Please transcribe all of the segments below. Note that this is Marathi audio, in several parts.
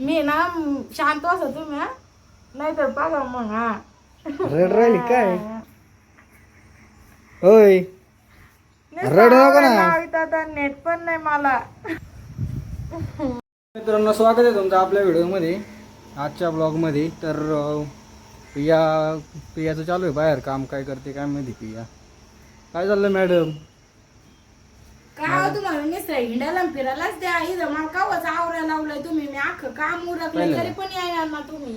मी ना शांत असं तुम्ही हा. नाहीतर बघा मग हा. रड राहिली काय? होय. रडू नको ना. नेट पण नाही मला. मित्रांनो स्वागत आहे तुमचं आपल्या व्हिडिओमध्ये आजच्या ब्लॉगमध्ये. तर अं, पिया पियाचं चालू आहे बाहेर काम काय करते काय माहिती पिया. काय चाललं मॅडम? तुम्हाला नुसतं हिंडायला आणि फिरायलाच द्या. इथं मला कवच आवरायला लावलंय तुम्ही. मी अख्खं काम उरकलंय पाहिलं. तरी पण येणार ना तुम्ही.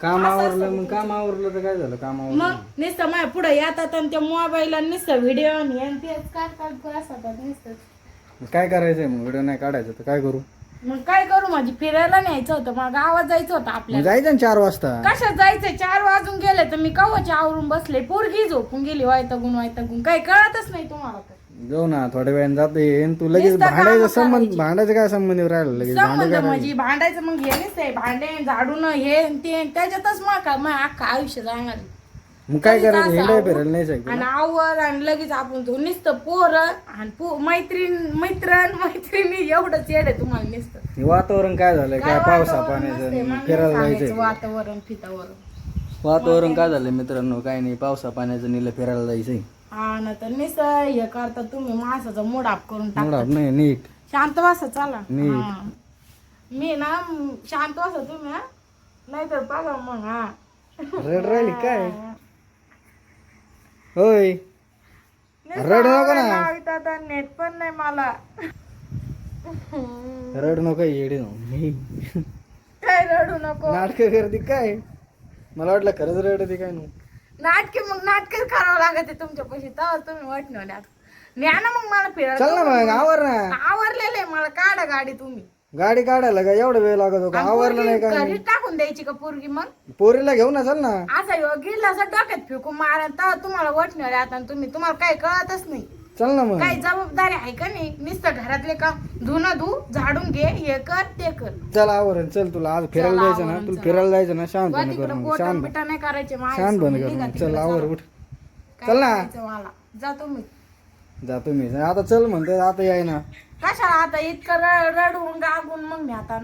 काम आवरलं मग काम आवरलं तर काय झालं? काम आवरलं. मग नुसतं माझ्या पुढे येतात आणि त्या मोबाईल नुसतं व्हिडिओ आणि तेच काय काय असतात नुसतं मग काय करायचंय मग? व्हिडिओ नाही काढायचं तर काय करू? मग काय करू? माझी फिरायला न्यायचं होतं. मला गावात जायचं होतं मग आपल्याला जायचं ना चार वाजता. कशात जायचंय? चार वाजून गेले तर मी कवच आवरून बसले. पोरगी झोपून गेली वायतागून वायतागून. काही कळतच नाही तुम्हाला तर. जाऊ ना थोड्या वेळाने जाते. तू लगेच नुसतं कामं भांडायचा संबंध करायची. भांडायचं काय संबंध राहिला? लगेच भांडे संबंध काय म्हणजे भांडायचं मग हे नसतंय भांडे झाडून हे आणि ते. त्याच्यातच मग का मग अख्खं आयुष्य जाणार. मग काय कधीच करायचं? असं हिंडाय आवरून फिरायला नाही सांगतो आणि आवर आणि लगेच आपण तो नुसतं पोर आणि पो- मैत्रीण मैत्रण मैत्रिणी एवढंच येड आहे तुम्हाला नुसतं. हे वातावरण काय झालंय? काय पावसा वातावरण पाण्याचं? फिरायला सांगायचं जायचंय वातावरण फितावरण. वातावरण काय झालंय मित्रांनो? काय नाही. पावसा पाण्याचं नीला फिरायला जायचंय. हा ना तर हे करता तुम्ही माणसाचा करून नाही नीट. शांत बसा चला. नीट. हा. मी ना म, शांत बसा तुम्ही हा. नाहीतर बघा मग हा. रड राहिली काय? होय. रडू नको ना. नेट पण नाही मला. रड नको येडे नो काय रडू नको? नाटक करते काय? मला वाटलं खरंच रडते काय नो नाटके मग नाटकच करावं लागत आहे तुमच्या पैसे. तेव्हा तुम्ही वाटणार न्या ना मग मला चल ना फिरायला मग आवर ना. आवरलेले मला काढा गाडी तुम्ही. गाडी काढायला का एवढा वेळ लागत का? आवरलं नाही घरी टाकून द्यायची का पोरगी मग? पोरीला घेऊ ना चल ना. असा ह्यो गिल्ला असं डोक्यात फेकून मारा तेव्हा तुम्हाला वाटणार आता आणि तुम्ही तुम्हाला काही कळतच नाही. चल ना मग. काही जबाबदारी आहे का नाही? नुसतं घरातले काम धुणं धु झाडून घे हे कर ते कर. चल आवरण चल तुला आज फिरायला जायचं ना आवरण, तुला चल. फिरायला जायचं ना शांत वा कर तिकडं मग बोटं शांत. बिटं नाही करायचे शांत बंद कर निघा मग. तिकडं, चल आवर. उठ. काय चल ना. करायचं मला? जा तुम्ही जातो मी. आता चल म्हणते आता याय ना. कशाला आता इतकं र- रडून गागून मग मी आता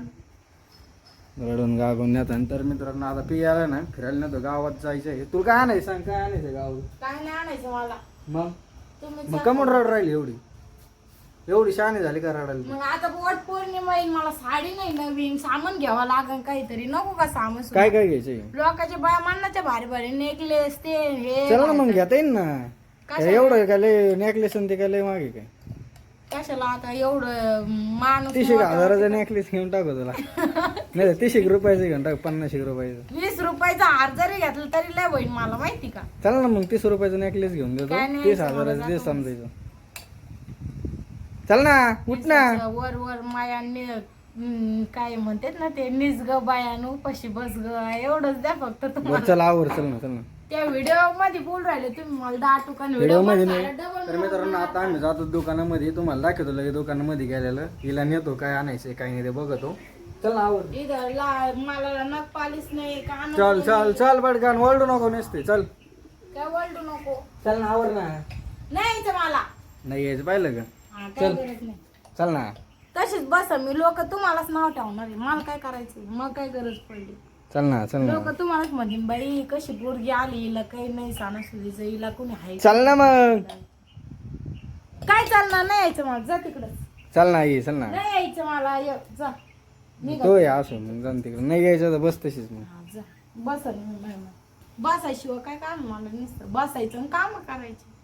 रडून गागून नेता तर मित्रांनो आता पियाला ना फिरायला नेतो गावात जायचं आहे. तुला काय आणायचं सांग काय आणायचं गावात? काय नाही आणायचं मला. मग? तुम्ही मग कमून रड राहिली एवढी. एवढी शहाणी झाली का रडायला? मग आता वट पौर्णिमा येईल मला साडी नाही नवीन सामान घ्यावं लागेल काहीतरी. नको का सामान सुद्धा? काय काय घ्यायचंय? लोकांच्या बाया मानाच्या भारी भारी नेकलेस ते हे चल ना मग घेता येईल ना? काय एवढं काय लय नेकलेस ते काय लय मागे काय? कशाला आता एवढं माणूस तीस एक हजाराचं नेकलेस घेऊन टाकू तुला. नाही तीस एक रुपयाचं घेऊन टाक पन्नास एक रुपयाचं. वीस रुपयाचा हार जरी घेतला तरी लय होईल मला माहिती का? चल ना मग तीस रुपयाचं नेकलेस घेऊन देतो. काय नाही तीस मला, हजाराचं ते जातो. समजायचं. चल ना उठ ना. असं वर वर माया नि- हम्म, काय म्हणतात ना ते निस ग बायानो पशी बस ग एवढंच द्या फक्त बरं तुम्हाला चल आवर चल ना चल ना. त्या व्हिडिओमध्ये बोल राहिले तुम्ही मला दहा टुकान व्हिडिओमध्ये नाही. तर मित्रांनो आता आम्ही जातो दुकानामध्ये. तुम्हाला दाखवतो लगे दुकानामध्ये गेलेलं. हिला नेतो काय आणायचं काय नाही ते बघतो. चल ना इथं ला- मला नख पालिस नाही कान चल चल चल पटकन ओरडू नको नसते चल. काय वळडू नको? चल ना नाही मला. नाही यायचं पाहिलं का? हा, काय गरज नाही. चल ना. तशीच बसा मी लोक तुम्हालाच नाव ठेवणार आहे. मला काय करायचं मग काय गरज पडली? चल ना चल ना. लोक तुम्हालाच म्हणतील बाई कशी पोरगी आली हिला काही नाही सणासुदीचं हिला कोणी आहे चल ना मग. काय चालणार? नाही यायचं मला जा तिकडं. चल ना ये चल ना. नाही यायचं मला य- जा. निघा. तो या असो मग जाऊन तिकडे. नाही यायचं तर बस तशीच मग. हा, जा. बसा बसायशिवाय काय काम? मला नुसतं बसायचं आणि काम करायचे.